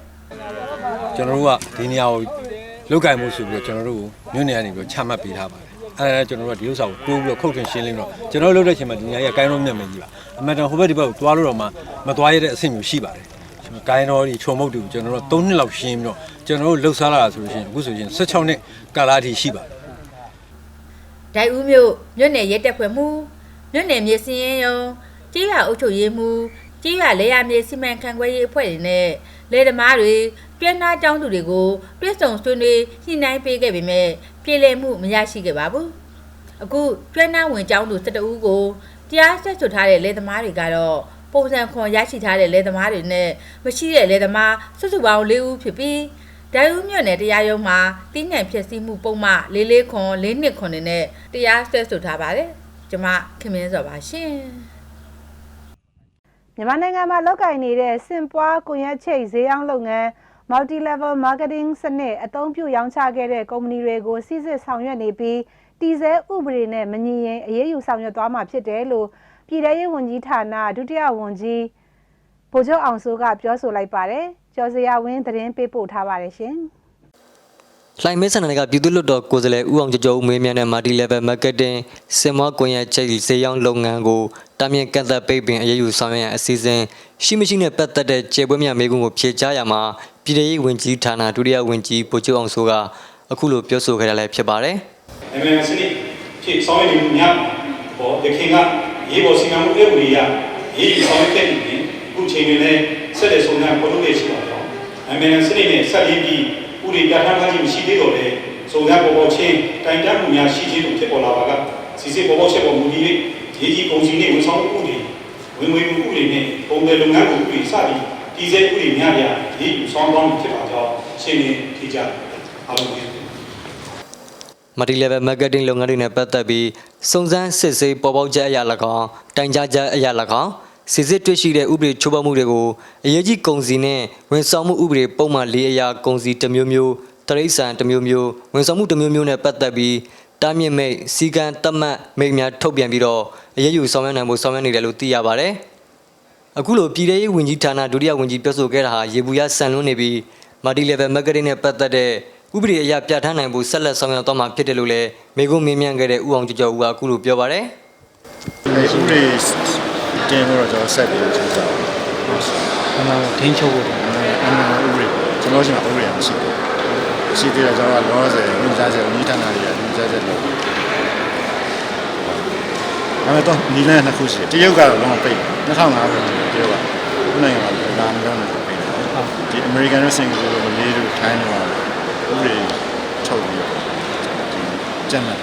ကျွန်တော်တို့ကဒီနေရာကို လောက်ကင်မှုဆိုပြီးတော့ကျွန်တော်တို့ကိုမြို့နယ်ကနေပြီးတော့ချမှတ်ပေးထားပါတယ်အဲဒါကျွန်တော်တို့ကဒီဥစ္စာကိုတိုးပြီးတော့ခုတ်ထွင်ရှင်းလင်းတော့ကျွန်တော်တို့လုပ်တဲ့အချိန်မှာဒီနေရာကြီးကကိုင်းတော့မြတ်မယ်ကြီးပါအမှန်တန်ဟိုဘက်ဒီဘက်ကိုတွားလို့တော့မှမတွားရတဲ့အဆင့်မျိုးရှိပါတယ်ကိုင်းတော်ဒီချုံမုတ်တွေကိုကျွန်တော်တို့3နှစ်လောက်ရှင်းပြီးတော့ကျွန်တော်တို့လှုပ်ရှားလာတာဆိုလို့ရှိရင်အခုဆိုရင်16နှစ်ကာလအထိရှိပါတယ်ဒိုင်ဦးမြို့မြို့နယ်ရဲတပ်ဖွဲ့မှုမြို့နယ်မြေစင်းရင်ယုံကြေးရွာအုပ်ချုပ်ရေးမှုကြေးရွာလေယာမြေစီမံခန့်ခွဲရေးအဖွဲ့တွေနဲ့လေသမားတွေ တွဲနာကျောင်းသူတွေကိုတွဲဆောင်ဆွေးနွေးညှိနှိုင်းပေးခဲ့ပေမဲ့ပြည်လည်မှုမရရှိခဲ့ပါဘူးအခုတွဲနာဝင်ကျောင်းသူ12ဦးကိုတရားဆက်ဆွထားတဲ့လယ်သမားတွေကတော့ပုံစံခွန်ရရှိထားတဲ့လယ်သမားတွေနဲ့မရှိတဲ့လယ်သမားစုစုပေါင်း၄ဦးဖြစ်ပြီးဒိုင်ဦးမြို့နယ်တရားရုံးမှာတင်းညံဖြစ်စည်းမှုပုံမှန်၄၄ခွန်၄နှစ်ခွန်နဲ့တရားဆက်ဆွထားပါတယ်ကျမခင်မင်းစောပါရှင်မြန်မာနိုင်ငံမှာလုပ်ကိုင်နေတဲ့စင်ပွားကွန်ရက်ချိတ်ဈေးအောင်လုပ်ငန်း multi level marketing စနစ်အသုံးပြုရောင်းချခဲ့တဲ့ကုမ္ပဏီတွေကိုစစ်စစ်ဆောင်ရွက်နေပြီးတည်ဆဲဥပဒေနဲ့မညီရင်အရေးယူဆောင်ရွက်သွားမှာဖြစ်တယ်လို့ပြည်ထရေးဝန်ကြီးဌာနဒုတိယဝန်ကြီးဗိုလ်ချုပ်အောင်စိုးကပြောဆိုလိုက်ပါတယ်ကျော်စရာဝင်းသတင်းပေးပို့ထားပါတယ်ရှင်လှိုင်မဲဆန္ဒနယ်ကပြည်သူ့လွတ်တော်ကိုယ်စားလှယ်ဦးအောင်ကျော်ကျော်ဦးမေးမြန်းတဲ့ Multi Level Marketing စင်မောကွန်ရက်ချိတ်ဈေးရောင်းလုပ်ငန်းကိုတာမြင့်ကန့်သက်ပိတ်ပင်အရေးယူဆောင်ရွက်ရန်အစီအစဉ်ရှိမရှိနဲ့ပတ်သက်တဲ့ကျေပွေးများမေးခွန်းကိုဖြေကြားရမှာ ပြည်ထောင်စုဝန်ကြီးဌာနဒုတိယဝန်ကြီးဗိုလ်ချုပ်အောင်စိုးကအခုလိုပြောဆိုခဲ့တာလည်းဖြစ်ပါတယ်နိုင်ငံစနစ်ဖြစ်ဆောင်ရွက်နေမှုများပေါ်ရခင်ကရေးပေါ်စီမံမှုဥပဒေအရရေးယူဆောင်ရွက်ခဲ့ပြီးပြင်အခုချိန်တွင်လည်းဆက်လက်ဆုံးဖြတ်ပေါ်ထုတ်ခဲ့ရှိပါတော့နိုင်ငံစနစ်နဲ့ဆက်လက်ပြီးဥပဒေပြဋ္ဌာန်းထားခြင်းမရှိသေးတော့လေစုံစမ်းပေါ်ပေါ်ချင်းတိုင်တန်းမှုများရှိခြင်းတို့ဖြစ်ပေါ်လာပါကစီစစ်ပေါ်ပေါ်ချက်ပေါ်မူတည်၍ရေးကြီးကုန်စည်နှင့်ဝန်ဆောင်မှုဥပဒေဝင်ငွေမှုဥပဒေနှင့်ပုံစံလုပ်ငန်းဥပဒေစသည် တည်ဆဲဥပဒေများရာရေးယူဆောင်သွားမှုဖြစ်ပါကြောင်းရှင်းလင်းထေကြအားလုံးကို Multi Level Marketing လုပ်ငန်းတွေနဲ့ပတ်သက်ပြီးစုံစမ်းစစ်ဆေးပေါ်ပေါက်ချက်အရာ၎င်းတိုင်ကြားချက်အရာ၎င်းစစ်စစ်တွေ့ရှိတဲ့ဥပဒေချိုးဖောက်မှုတွေကိုအရေးကြီးကုန်စည်နဲ့ဝန်ဆောင်မှုဥပဒေပုံမှန်၄အရာကုန်စည်တစ်မျိုးမျိုးတရိษံတစ်မျိုးမျိုးဝန်ဆောင်မှုတစ်မျိုးမျိုးနဲ့ပတ်သက်ပြီးတားမြစ်မိတ်စီကံတတ်မှတ်မိတ်များထုတ်ပြန်ပြီးတော့အရေးယူဆောင်ရွက်နိုင်ဖို့ဆောင်ရွက်နေတယ်လို့သိရပါတယ်။ အခုလိုပြည်ထရေးဝန်ကြီးဌာနဒုတိယဝန်ကြီးပြောဆိုခဲ့တာဟာရေဘူးရဆန်လွန်းနေပြီး Multi Level Marketing နဲ့ပတ်သက်တဲ့ဥပဒေအရပြဋ္ဌာန်းနိုင်ဖို့ဆက်လက်ဆောင်ရွက်သွားမှာဖြစ်တယ်လို့လည်းမေကုန်းမင်းမြန်းခဲ့တဲ့ဦးအောင်ကျော်ကျော်ဦးကအခုလိုပြောပါတယ်အဲဥရိတင်လို့တော့ကျွန်တော်ဆက်ပြီးတော့ကျွန်တော်အမှန်ထိန်းချုပ်ဖို့အမှန်ဥရိကျွန်တော်ရှိမှဥရိမရှိဘူးရှိသေးတယ်ကျွန်တော်ကလောဆယ်ညှိစားချက်ညီဌာနတွေကညှိစားချ က်လုပ်အမှန်တော့နီလန်းနှစ်ခုရှိတယ်တရုတ်ကတော့လုံးဝပိတ်2005ပဲတရုတ်ကခုနိုင်ငံကလာမလို့နေပိတ်တယ်ဒီ American နဲ့ Singapore ကိုလေးတို့ထိုင်းတော့ဥရိထုတ်ပြီးဒီကျန်တယ်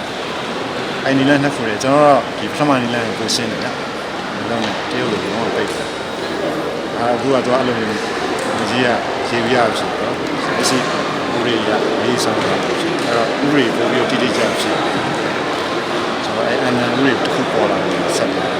အဲ့နီလန်းနှစ်ခုလေကျွန်တော်တော့ဒီပထမနီလန်းကိုရှင်းတယ်ဗျ။ဒါနဲ့တရုတ်လိုတော့ပိတ်တယ်။အာအခုကတော့အဲ့လိုမျိုးဒီကြီးကရေပြရဖြစ်တော့မရှိဥရိယရေးဆောင်တာဖြစ်အဲ့တော့ဥရိပို့ပြီးတိတိကျကျဖြစ်ကျွန်တော် အဲ့အန်နဥရိတစ်ခုပေါ်လာတယ်ဆက်တယ်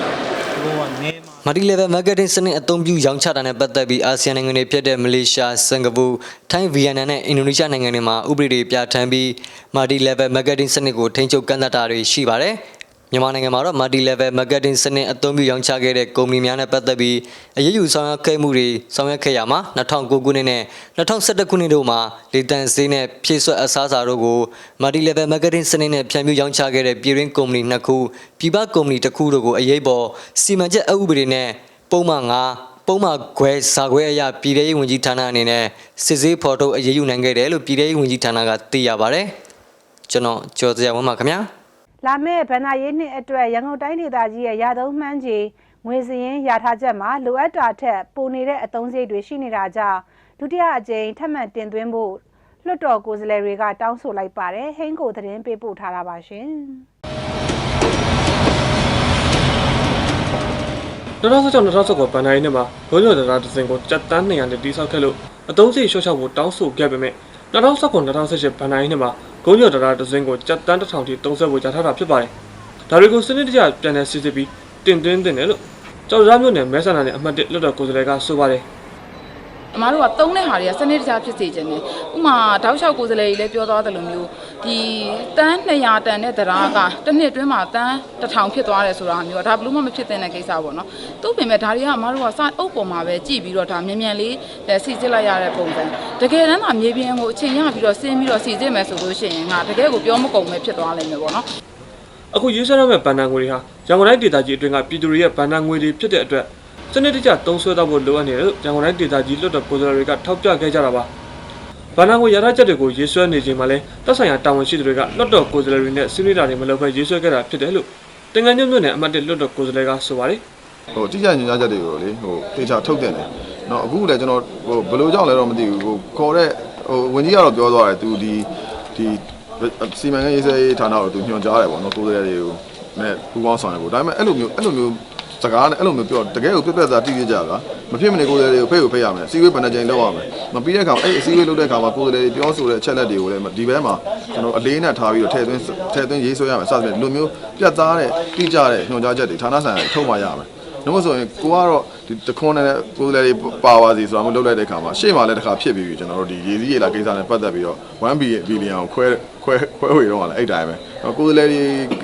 Multi Level Marketing စနစ်အသုံးပြုရောင်းချတာနဲ့ပတ်သက်ပြီးအာဆီယံနိုင်ငံတွေဖြစ်တဲ့မလေးရှား၊စင်ကာပူ၊ထိုင်း၊ဗီယက်နမ်နဲ့အင်ဒိုနီးရှားနိုင်ငံတွေမှာဥပဒေတွေပြဋ္ဌာန်းပြီး Multi Level Marketing စနစ်ကိုထိန်းချုပ်ကန့်သတ်တာတွေရှိပါတယ်။ မြန်မာနိုင်ငံမှာတော့ Multi Level Marketing စနစ်အသုံးပြုရောင်းချခဲ့တဲ့ကုမ္ပဏီများနဲ့ပတ်သက်ပြီးအရေးယူဆောင်ရွက်ခဲ့မှုတွေဆောင်ရွက်ခဲ့ရမှာ2009ခုနှစ်နဲ့2011ခုနှစ်တို့မှာလေတန်ဈေးနဲ့ဖြည့်ဆွတ်အစားအစာတို့ကို Multi Level Marketing စနစ်နဲ့ဖြန့်ဖြူးရောင်းချခဲ့တဲ့ပြည်တွင်းကုမ္ပဏီနှစ်ခုပြည်ပကုမ္ပဏီတစ်ခုတို့ကိုအရေးပေါ်စီမံချက်အဥပဒေနဲ့ပုံမှန်9ပုံမှန်ခွဲစာခွဲအရပြည်ထောင်ဝန်ကြီးဌာနအနေနဲ့စစ်ဆေးဖော်ထုတ်အရေးယူနိုင်ခဲ့တယ်လို့ပြည်ထောင်ဝန်ကြီးဌာနကသိရပါဗျ။ကျွန်တော်ကျော်စရာဝင်းပါခင်ဗျာ။ လာမယ့်ဗန္နာရေးနှစ်အတွက်ရန်ကုန်တိုင်းဒေသကြီးရဲ့ရာသုံးမှန်းခြေငွေစည်ရင်းရာထားချက်မှာလိုအပ်တာထက်ပိုနေတဲ့အသုံးစရိတ်တွေရှိနေတာကြောင့်ဒုတိယအကြိမ်ထပ်မံတင်သွင်းဖို့လွှတ်တော်ကိုယ်စားလှယ်တွေကတောင်းဆိုလိုက်ပါတယ်ဟင်းကိုသတင်းပေးပို့ထားတာပါရှင်2016-2019ဘဏ္ဍာရေးနှစ်မှာဘုံညော်တရားတစ်စင်ကိုစက်တန်း200နဲ့တိစောက်ခဲ့လို့အသုံးစရိတ်လျှော့ချဖို့တောင်းဆိုခဲ့ပေမဲ့ 2019-2018ဘဏ္ဍာရေးနှစ်မှာဂုံညော်တရားတစ်စင်ကိုစက်တန်း1000ထိသုံးဆက်ဖို့ကြားထားတာဖြစ်ပါတယ်။ဒါတွေကိုစနစ်တကျပြန်လည်စစ်စစ်ပြီးတင်သွင်းတင်တယ်လို့ကျောက်ကြားမြို့နယ်မဲဆန္ဒနယ်အမှတ်1လွှတ်တော်ကိုယ်စားလှယ်ကဆိုပါတယ် အမားတို့ကသုံးတဲ့ဟာတွေကစနစ်တကျဖြစ်စေခြင်းနဲ့ဥမာတောက်လျှောက်ကိုယ်စားလှယ်ကြီးလည်းပြောသွားတယ်လို့မျိုးဒီတန်း200တန်တဲ့တရားကတစ်နှစ်အတွင်းမှာတန်း1000ဖြစ်သွားတယ်ဆိုတာမျိုးဒါဘလို့မှမဖြစ်သင့်တဲ့ကိစ္စပေါ့နော်သူ့ပြင်မဲ့ဒါတွေကအမားတို့ကစအုပ်ပေါ်မှာပဲကြည့်ပြီးတော့ဒါမြန်မြန်လေးစီစစ်လိုက်ရတဲ့ပုံစံတကယ်တမ်းသာမြေပြင်ကိုအချိန်ရပြီးတော့ဆင်းပြီးတော့စီစစ်မယ်ဆိုလို့ရှိရင်ငါတကယ်ကိုပြောမကုန်ပဲဖြစ်သွားလိမ့်မယ်ပေါ့နော်။အခုရေးဆွဲရမယ့်ဘဏ္ဍာငွေတွေဟာရန်ကုန်တိုင်းဒေသကြီးအတွင်းကပြည်သူတွေရဲ့ဘဏ္ဍာငွေတွေဖြစ်တဲ့အတွက် စနစ်တကျသုံးစွဲတော့ဖို့လိုအပ်နေတယ်လို့ရန်ကုန်တိုင်းဒေသကြီးလွှတ်တော်ကိုယ်စားလှယ်တွေကထောက်ပြခဲ့ကြတာပါ။ဘဏ္ဍာငွေရထားချက်တွေကိုရေးဆွဲနေချိန်မှာလဲသက်ဆိုင်ရာတာဝန်ရှိသူတွေကလွှတ်တော်ကိုယ်စားလှယ်တွေနဲ့ဆွေးနွေးတာတွေမလုပ်ဘဲရေးဆွဲခဲ့တာဖြစ်တယ်လို့တင်ငန်းညွန့်မြို့နယ်အမှတ်1လွှတ်တော်ကိုယ်စားလှယ်ကဆိုပါတယ်။ ဟိုတိကျညွှန်ကြားချက်တွေကိုလေဟိုတေချာထုတ်တယ်တယ် เนาะအခုလည်းကျွန်တော်ဟိုဘယ်လိုကြောင့်လဲတော့မသိဘူးဟိုခေါ်တဲ့ဟိုဝင်ကြီးကတော့ပြောသွားတယ်သူဒီဒီစီမံကိန်းရေးဆွဲရေးဌာနကိုသူညွှန်ကြားတယ်ပေါ့နော်ကိုယ်စားလှယ်တွေကိုနဲ့ပူးပေါင်းဆောင်ရွက်ဖို့ဒါပေမဲ့အဲ့လိုမျိုးအဲ့လိုမျိုး စကားနဲ့အဲ့လိုမျိုးပြောတကယ်ကိုပြက်ပြက်သားတိတိကျကျကမဖြစ်မနေကိုယ်စားလှယ်တွေကိုဖိတ်ကိုဖိတ်ရမယ်စီဝေးဘယ်နှကြိမ်လုပ်ရမယ်မပြီးတဲ့အခါအဲ့အစည်းအဝေးလုပ်တဲ့အခါမှာကိုယ်စားလှယ်တွေပြောဆိုတဲ့အချက်လက်တွေကိုလည်းဒီဘက်မှာကျွန်တော်အလေးနဲ့ထားပြီးတော့ထည့်သွင်းထည့်သွင်းရေးဆွဲရမယ်စသဖြင့်လူမျိုးပြတ်သားတဲ့တိကျတဲ့ညွှန်ကြားချက်တွေဌာနဆိုင်ရာထုတ်မှရမယ်။ဒါမှမဟုတ်ဆိုရင်ကိုကတော့ဒီတခွန်းနဲ့ကိုယ်စားလှယ်တွေပါဝါစီဆိုတာမျိုးလုပ်လိုက်တဲ့အခါမှာရှေ့မှာလည်းတစ်ခါဖြစ်ပြီးပြီကျွန်တော်တို့ဒီရေးစည်းရေးလာကိစ္စနဲ့ပတ်သက်ပြီးတော့1 billion ကိုခွဲခွဲခွဲဝေတော့လည်းအဲ့တိုင်းပဲ။ကိုယ်စားလှယ်တွေ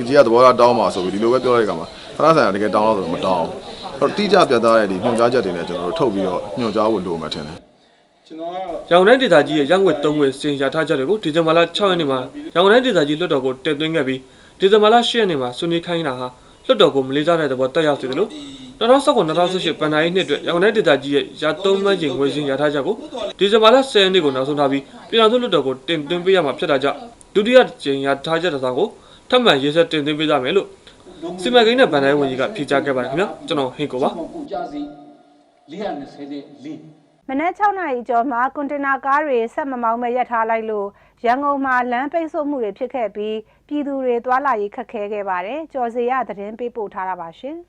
ကြီးကသဘောထားတောင်းပါဆိုပြီးဒီလိုပဲပြောလိုက်တဲ့အခါမှာ ဌာနဆိုင်ရာတကယ်တောင်းလို့ဆိုတော့မတောင်းဘူး။အဲ့တော့တိကျပြတ်သားတဲ့ဒီညွှန်ကြားချက်တွေနဲ့ကျွန်တော်တို့ထုတ်ပြီးတော့ညွှန်ကြားဖို့လိုမှထင်တယ်။ရောင်တိုင်းဒေသကြီးရဲ့ရန်ွက်၃ွက်စင်ရထားချက်တွေကိုဒီဇင်ဘာလ6ရက်နေ့မှာရောင်တိုင်းဒေသကြီးလွှတ်တော်ကိုတင်သွင်းခဲ့ပြီးဒီဇင်ဘာလ10ရက်နေ့မှာဆွေးနွေးခိုင်းတာဟာလွှတ်တော်ကိုမလေးစားတဲ့သဘောတက်ရောက်စေတယ်လို့2019-2018ပန်နာရေးနှစ်အတွက်ရောင်တိုင်းဒေသကြီးရဲ့ရသုံးမှတ်ချိန်ငွေစင်ရထားချက်ကိုဒီဇင်ဘာလ10ရက်နေ့ကိုနောက်ဆုံးထားပြီးပြည်ထောင်စုလွှတ်တော်ကိုတင်သွင်းပေးရမှာဖြစ်တာကြောင့်ဒုတိယကြိမ်ရထားချက်တစ်စောင်ကိုထပ်မံရေးဆက်တင်သွင်းပေးကြမယ်လို့ စီမံကိန်းနဲ့ဗန်တိုင်းဝန်ကြီးကဖြေကြားခဲ့ပါတယ်ခင်ဗျာကျွန်တော်ဟင်ကိုပါမနက်6နာရီကျော်မှာကွန်တိန်နာကားတွေဆက်မမောင်းမဲ့ရပ်ထားလိုက်လို့ရန်ကုန်မှာလမ်းပိတ်ဆို့မှုတွေဖြစ်ခဲ့ပြီးပြည်သူတွေသွားလာရေးခက်ခဲခဲ့ပါတယ်။ကြော်စီရသတင်းပေးပို့ထားတာပါရှင်။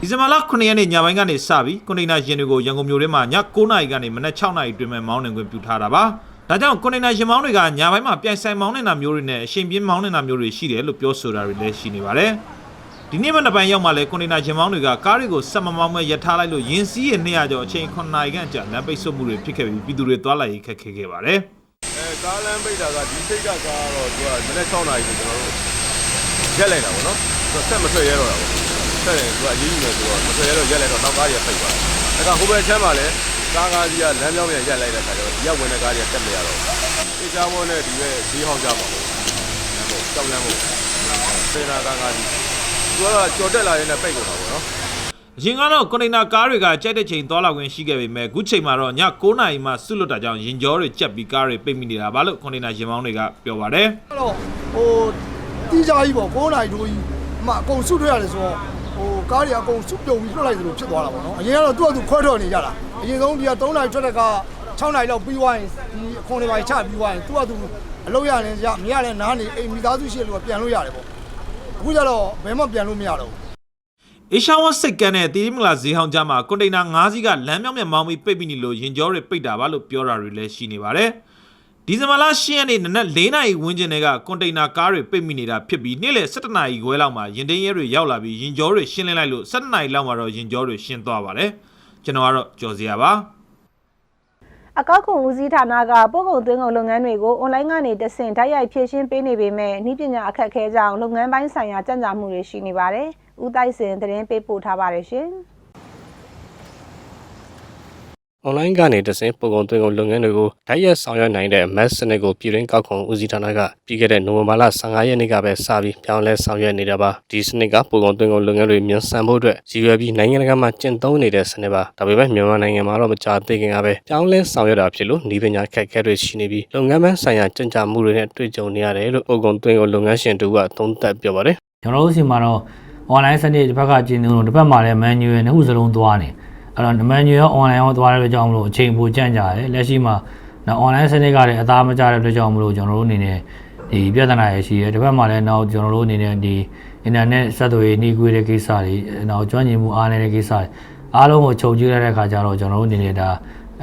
ဒီဇင်ဘာလ9ရက်နေ့ညပိုင်းကနေစပြီးကွန်တိန်နာယာဉ်တွေကိုရန်ကုန်မြို့ထဲမှာည9နာရီကနေမနက်6နာရီတွင်မဲ့မောင်းနှင်ခွင့်ပြုထားတာပါ။ ဒါကြောင့်ကွန်တိန်နာယာဉ်မောင်းတွေကညပိုင်းမှာပြိုင်ဆိုင်မောင်းနှင်တာမျိုးတွေနဲ့အရှင်ပြင်းမောင်းနှင်တာမျိုးတွေရှိတယ်လို့ပြောဆိုတာတွေလည်းရှိနေပါတယ်။ဒီနေ့မနက်ပိုင်းရောက်မှလဲကွန်တိန်နာယာဉ်မောင်းတွေကကားတွေကိုဆက်မမောင်းမဲ့ရထားလိုက်လို့ယင်းစည်းရ200ကျော်အချိန်9နာရီခန့်ကြာလမ်းပိတ်ဆို့မှုတွေဖြစ်ခဲ့ပြီးပြည်သူတွေသွားလာရေးခက်ခဲခဲ့ပါတယ်။အဲကားလမ်းပိတ်တာကဒီစိတ်ကကားကတော့သူကမနေ့6နာရီကိုကျွန်တော်တို့ရက်လိုက်တာပေါ့နော်သူဆက်မထွက်ရတော့တာပေါ့ဆက်ရင်သူကအရေးကြီးမယ်ဆိုတော့မထွက်ရတော့ရက်လိုက်တော့နောက်ကားကြီးပိတ်သွားတယ်ဒါကဟိုဘက်ချမ်းမှာလည်း ကားကားကြီးကလမ်းကြောင်းပြန်ရက်လိုက်တဲ့ခါကျတော့ဒီရောက်ဝင်တဲ့ကားကြီးတက်မရတော့ဘူးအေးချာမောနဲ့ဒီပဲဈေးဟောင်းကြမှာပေါ့လမ်းပေါ့ကြောက်လမ်းပေါ့စေနာကားကားကြီးသူကတော့ကြော်တက်လာရင်လည်းပိတ်ကုန်တာပေါ့နော်အရင်ကတော့ကွန်တိန်နာကားတွေကကြိုက်တဲ့ချိန်သွားလာခွင့်ရှိခဲ့ပေမဲ့အခုချိန်မှာတော့ည9နာရီမှဆွတ်လွတ်တာကြောင့်ရင်ကြောတွေကြက်ပြီးကားတွေပိတ်မိနေတာပါလို့ကွန်တိန်နာယာဉ်မောင်းတွေကပြောပါတယ်အဲ့တော့ဟိုတီးကြကြီးပေါ့9နိုင်တိုးကြီးအမအကုန်ဆုထွက်ရတယ်ဆိုတော့ဟိုကားတွေအကုန်ဆုပြုံပြီးလွှတ်လိုက်သလိုဖြစ်သွားတာပေါ့နော်အရင်ကတော့သူ့အတူခွဲထွက်နေကြတာ အရင်ဆုံးဒီက3နိုင်ထွက်တဲ့က6နိုင်လောက်ပြီးသွားရင်ဒီအခွန်တွေပါချပြီးသွားရင်သူ့အတူအလုပ်ရရင်ရမရတဲ့နားနေအိမ်မိသားစုရှိလို့ပြန်လို့ရတယ်ပေါ့အခုကျတော့ဘယ်မှပြန်လို့မရတော့ဘူး။အေရှာဝတ်စိတ်ကန်းနဲ့တီရီမလာဈေးဟောင်းကြားမှာကွန်တိန်နာ၅စီးကလမ်းမြောင်းမြတ်မောင်းပြီးပိတ်ပြီးနေလို့ရင်ကြောတွေပိတ်တာပါလို့ပြောတာတွေလည်းရှိနေပါတယ်။ဒီဇင်ဘာလ10ရက်နေ့နနက်4နာရီဝန်းကျင်တွေကကွန်တိန်နာကားတွေပိတ်မိနေတာဖြစ်ပြီးနေ့လယ်17နာရီခွဲလောက်မှာရင်တင်းရဲတွေရောက်လာပြီးရင်ကြောတွေရှင်းလင်းလိုက်လို့17နာရီလောက်မှာတော့ရင်ကြောတွေရှင်းသွားပါတယ်။ ကျွန်တော်ကတော့ကြော်စရာပါ။အကောက်ခွန်ဦးစီးဌာနကပို့ကုန်သွင်းကုန်လုပ်ငန်းတွေကိုအွန်လိုင်းကနေတဆင့်တိုက်ရိုက်ဖြည့်ရှင်းပေးနေပေမဲ့နှီးပညာအခက်အခဲကြောင့်လုပ်ငန်းပိုင်းဆိုင်ရာကြံ့ကြာမှုတွေရှိနေပါတယ်။ဦးတိုက်စင်သတင်းပေးပို့ထားပါတယ်ရှင်။။ online ကနေတဆင့်ပုံကုန်သွင်းကုန်လုပ်ငန်းတွေကိုဓာတ်ရက်ဆောင်ရွက်နိုင်တဲ့ mass စနစ်ကိုပြည်တွင်းကောက်ခွန်ဦးစီးဌာနကပြီးခဲ့တဲ့နိုဝင်ဘာလ15ရက်နေ့ကပဲစပြီးပြောင်းလဲဆောင်ရွက်နေတာပါ။ဒီစနစ်ကပုံကုန်သွင်းကုန်လုပ်ငန်းတွေမြန်ဆန်ဖို့အတွက်ရည်ရွယ်ပြီးနိုင်ငံတကာမှာကျင့်သုံးနေတဲ့စနစ်ပါ။ဒါပေမဲ့မြန်မာနိုင်ငံမှာတော့မကြာသေးခင်ကပဲပြောင်းလဲဆောင်ရွက်တာဖြစ်လို့ဤပညာခက်ခဲတွေရှိနေပြီးလုပ်ငန်းပိုင်းဆိုင်ရာကြံ့ကြာမှုတွေနဲ့တွေ့ကြုံနေရတယ်လို့ပုံကုန်သွင်းကုန်လုပ်ငန်းရှင်တို့ကသုံးသပ်ပြောပါတယ်။ကျွန်တော်တို့စီမှာတော့ online စနစ်တစ်ဖက်ကကျင်းသုံးလို့တစ်ဖက်မှာလည်း manual နှစ်ခုစလုံးသွားနေ အဲ့တော့ manual ရော online ရောသွားတဲ့အတွက်ကြောင့်မလို့အချိန်ပိုကြန့်ကြတယ်လက်ရှိမှာနော် online စနစ်ကလည်းအသားမကျတဲ့အတွက်ကြောင့်မလို့ကျွန်တော်တို့အနေနဲ့ဒီပြဿနာရရှိရဲတစ်ဖက်မှာလည်းနောက်ကျွန်တော်တို့အနေနဲ့ဒီ internet ဆက်သွယ်ရေးနှီးကွေးတဲ့ကိစ္စတွေနောက်ကျွမ်းကျင်မှုအားနည်းတဲ့ကိစ္စတွေအားလုံးကိုချုပ်ကြည့်ရတဲ့အခါကျတော့ကျွန်တော်တို့အနေနဲ့ဒါ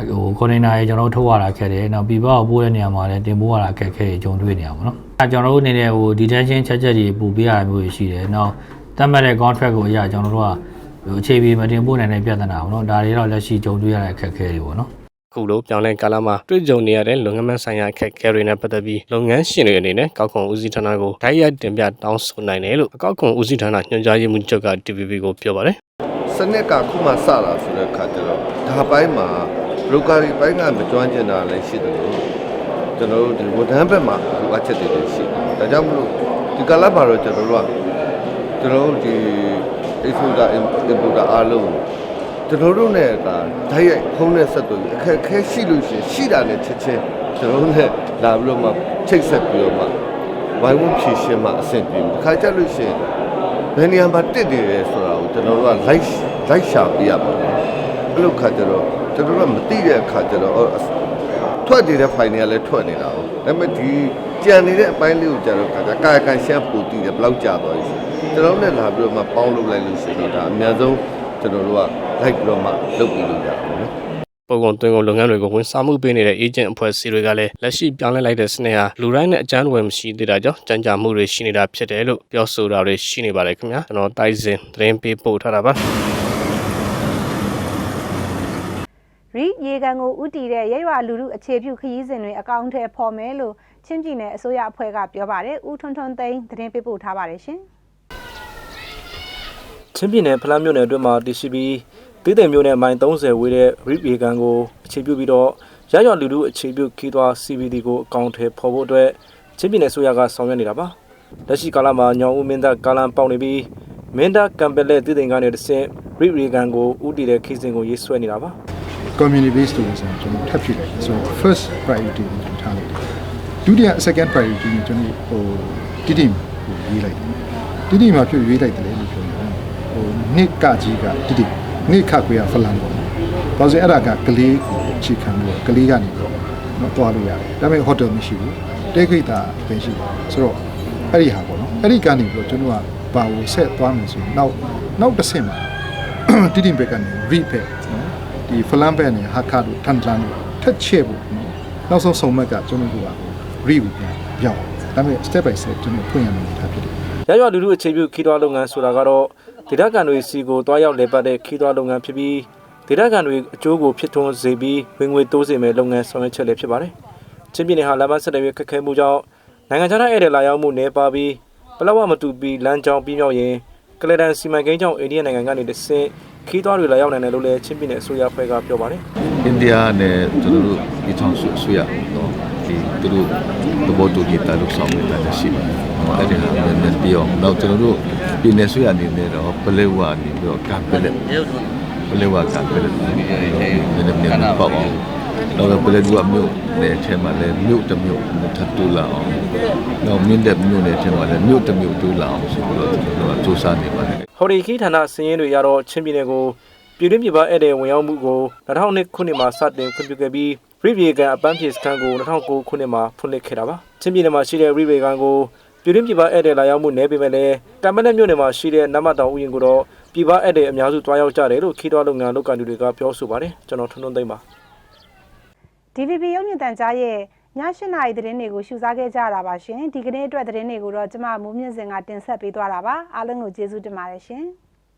ဟိုကွန်တိန်နာရေကျွန်တော်တို့ထုတ်ရတာခက်တယ်နောက်ပြည်ပကိုပို့တဲ့နေရာမှာလည်းတင်ပို့ရတာခက်ခဲကြုံတွေ့နေရပါတော့အဲကျွန်တော်တို့အနေနဲ့ဟို detention ချက်ချက်တွေပို့ပေးရမျိုးရှိတယ်နောက်တတ်မှတ်တဲ့ contract ကိုအရာကျွန်တော်တို့ကဟို အခြေပြီးမတင်ပို့နိုင်တဲ့ပြဿနာပေါ့နော်ဒါတွေတော့လက်ရှိကြုံတွေ့ရတဲ့အခက်အခဲတွေပေါ့နော်ခုလိုပြောင်းလဲကာလမှာတွေ့ကြုံနေရတဲ့လုပ်ငန်းမဆိုင်ရာအခက်အခဲတွေနဲ့ပတ်သက်ပြီးလုပ်ငန်းရှင်တွေအနေနဲ့ကောက်ခွန်ဦးစီးဌာနကိုဓာတ်ရိုက်တင်ပြတောင်းဆိုနိုင်တယ်လို့အကောက်ခွန်ဦးစီးဌာနညွှန်ကြားရေးမှူးချုပ်က TVB ကိုပြောပါတယ်စနစ်ကခုမှစတာဆိုတဲ့ခါကျတော့ဒါပိုင်းမှာ broker တွေပိုင်းကမကျွမ်းကျင်တာလည်းရှိတယ်လို့ကျွန်တော်တို့ဒီဝန်ထမ်းဘက်မှာလိုအပ်ချက်တွေလည်းရှိတယ်ဒါကြောင့်မလို့ဒီကာလမှာတော့ကျွန်တော်တို့ကကျွန်တော်တို့ဒီ exporter importer အားလုံးကျွန်တော်တို့နဲ့ကဓာတ်ရိုက်ဖုံးတဲ့ဆက်သွယ်အခက်အခဲရှိလို့ရှိရင်ရှိတာနဲ့ချက်ချင်းကျွန်တော်တို့နဲ့လာပြီးတော့မှချိတ်ဆက်ပြီးတော့မှဝိုင်းဝန်းဖြည့်ရှင်းမှအဆင်ပြေတယ်ခါကြလို့ရှိရင်ဘယ်နေရာမှာတက်နေတယ်ဆိုတာကိုကျွန်တော်တို့က like like ရှာပြရပါမယ်အဲ့လိုခါကျတော့ကျွန်တော်တို့ကမသိတဲ့အခါကျတော့အော် ထွက်နေတဲ့ file တွေကလည်းထွက်နေတာဟုတ်ဒါပေမဲ့ဒီကြံနေတဲ့အပိုင်းလေးကိုကျတော့ခါကျကာယကံရှက်ပူတည်တယ်ဘယ်လောက်ကြာသွားပြီကျွန်တော်တို့လည်းလာပြီးတော့မှပေါင်းလုပ်လိုက်လို့ရှိရင်တော့ဒါအများဆုံးကျွန်တော်တို့ကလိုက်ပြီးတော့မှလုပ်ပြီးလို့ရတယ်နော်ပုံကုန်သွင်းကုန်လုပ်ငန်းတွေကိုဝန်ဆောင်မှုပေးနေတဲ့ agent အဖွဲ့အစည်းတွေကလည်းလက်ရှိပြောင်းလဲလိုက်တဲ့စနစ်ဟာလူတိုင်းနဲ့အကျန်းဝယ်မရှိသေးတာကြောင့်ကြံ့ကြာမှုတွေရှိနေတာဖြစ်တယ်လို့ပြောဆိုတာတွေရှိနေပါတယ်ခင်ဗျာကျွန်တော်တိုက်စင်သတင်းပေးပို့ထားတာပါ ရီရေကန်ကိုဥတီတဲ့ရဲရွာလူလူအခြေပြုခရီးစဉ်တွေအကောင့်ထဲပေါ်မယ်လို့ချင်းပြည်နယ်အစိုးရအဖွဲ့ကပြောပါတယ်။ဦးထွန်းထွန်းသိန်းသတင်းပေးပို့ထားပါတယ်ရှင်။ချင်းပြည်နယ်ဖလန်းမြို့နယ်အတွင်းမှာတရှိပြီးဒေသမြို့နယ်မိုင်30ဝေးတဲ့ RIP ရေကန်ကိုအခြေပြုပြီးတော့ရရလူလူအခြေပြုခီးသွွား CBD ကိုအကောင့်ထဲပေါ်ဖို့အတွက်ချင်းပြည်နယ်ဆိုရကဆောင်ရွက်နေတာပါလက်ရှိကာလမှာညောင်ဦးမင်းသားကာလန်ပေါက်နေပြီးမင်းသားကံပလက်ဒေသင်ကနေတဆင့် RIP ရေကန်ကိုဥတည်တဲ့ခီးစဉ်ကိုရေးဆွဲနေတာပါ community based tourism ကျွန်တော်ထပ်ဖြစ်လိုက်တယ်ဆိုတော့ first priority ကိုကျွန်တော်ထားလိုက်တယ်ဒုတိယ second priority ကိုကျွန်တော်ဟိုတိတိကိုရေးလိုက်တယ်တိတိမှာဖြစ်ရေးလိုက်တယ်လေလို့ပြောရင်ဟိုနှစ်ကကြီးကတိတိနှစ်ခခွေကဖလန်ပေါ့။ဘာလို့လဲအဲ့ဒါကကလေးကိုအခြေခံလို့ကလေးကနေတော့တော့တွားလို့ရတယ်။ဒါပေမဲ့ဟိုတယ်မရှိဘူး။တဲခိတာပဲရှိတယ်။ဆိုတော့အဲ့ဒီဟာပေါ့နော်။အဲ့ဒီကနေပြီးတော့ကျွန်တော်ကဘာကိုဆက်သွားမယ်ဆိုရင်နောက်နောက်တစ်ဆင့်မှာတိတိဘက်ကနေ read ဘက်နော်။ ဒီဖလန်ဘက်နဲ့ဟာခါတို့ထန်တလန်တို့ထက်ချဲ့ဖို့နော်။နောက်ဆုံးဆုံးမက်ကကျွန်တော်တို့က read ကိုပြန်ရောက်။ဒါပေမဲ့ step by step ကျွန်တော်ဖွင့်ရမယ်ထားဖြစ်တယ်ရရလူလူအခြေပြုခီးသွွားလုပ်ငန်းဆိုတာကတော့ဒေသခံတွေစီကိုတွားရောက်လည်ပတ်တဲ့ခီးသွွားလုပ်ငန်းဖြစ်ပြီးဒေသခံတွေအကျိုးကိုဖြစ်ထွန်းစေပြီးဝင်ငွေတိုးစေမဲ့လုပ်ငန်းဆောင်ရွက်ချက်လည်းဖြစ်ပါတယ်။ချင်းပြည်နယ်ဟာလမ်းမဆက်သွယ်ရေးခက်ခဲမှုကြောင့်နိုင်ငံခြားသားဧည့်သည်လာရောက်မှုနည်းပါးပြီးပလောက်ဝမတူပြီးလမ်းကြောင်းပြီးမြောက်ရင်ကလဒန်စီမံကိန်းကြောင့်အိန္ဒိယနိုင်ငံကနေတဆင့် ခီးသွွားတွေလာရောက်နိုင်တယ်လို့လည်းချင်းပြည်နယ်အစိုးရအဖွဲ့ကပြောပါတယ်အိန္ဒိယနဲ့ကျွန်တော်တို့ဒီထောင်ဆွဆွရတော့ဒီသူတို့သဘောတူညီတာလို့ဆောင်နေတာလည်းရှိပါတယ်။အဲ့ဒီဟာလည်းလည်းပြောင်းတော့ကျွန်တော်တို့ပြည်နယ်ဆွရအနေနဲ့တော့ပလဲဝါနေပြီးတော့ကပလက်ပလဲဝါကပလက်နည်းနည်းနည်းပေါ့ အောင်တော့ပလဲဝါမြို့နယ်ထဲမှာလည်းမြို့တစ်မြို့ထပ်တူလာအောင်တော့မြင့်တဲ့မြို့နယ်ထဲမှာလည်းမြို့တစ်မြို့တူလာအောင်ဆိုပြီးတော့ကျွန်တော်တို့စူးစမ်းနေပါတယ်။ဟော်ရီခီးဌာနစည်ရင်းတွေရတော့ချင်းပြည်နယ်ကိုပြည်တွင်းပြည်ပဧည့်သည်ဝင်ရောက်မှုကို2002ခုနှစ်မှာစတင်ခွင့်ပြုခဲ့ပြီးရိဗီကန်အပန်းဖြေစခန်းကို2009ခုနှစ်မှာဖွင့်လှစ်ခဲ့တာပါ။ချင်းပြည်နယ်မှာရှိတဲ့ရိဗီကန်ကိုပြည်တွင်းပြည်ပဧည့်သည်လာရောက်မှုနည်းပေမဲ့လည်းတမန်တဲ့မြို့နယ်မှာရှိတဲ့နမတောင်ဥယျာဉ်ကိုတော့ပြည်ပဧည့်သည်အများစုတွားရောက်ကြတယ်လို့ခီးသွွားလုပ်ငန်းလုပ်ကိုင်သူတွေကပြောဆိုပါတယ်။ကျွန်တော်ထွန်းထွန်းသိမ်းပါ DVB ရုပ်မြင်သံကြားရဲ့ည8နာရီသတင်းတွေကိုရှုစားခဲ့ကြတာပါရှင်ဒီကနေ့အတွက်သတင်းတွေကိုတော့ကျမမိုးမြင့်စင်ကတင်ဆက်ပေးသွားတာပါအားလုံးကိုကျေးဇူးတင်ပါတယ်ရှင်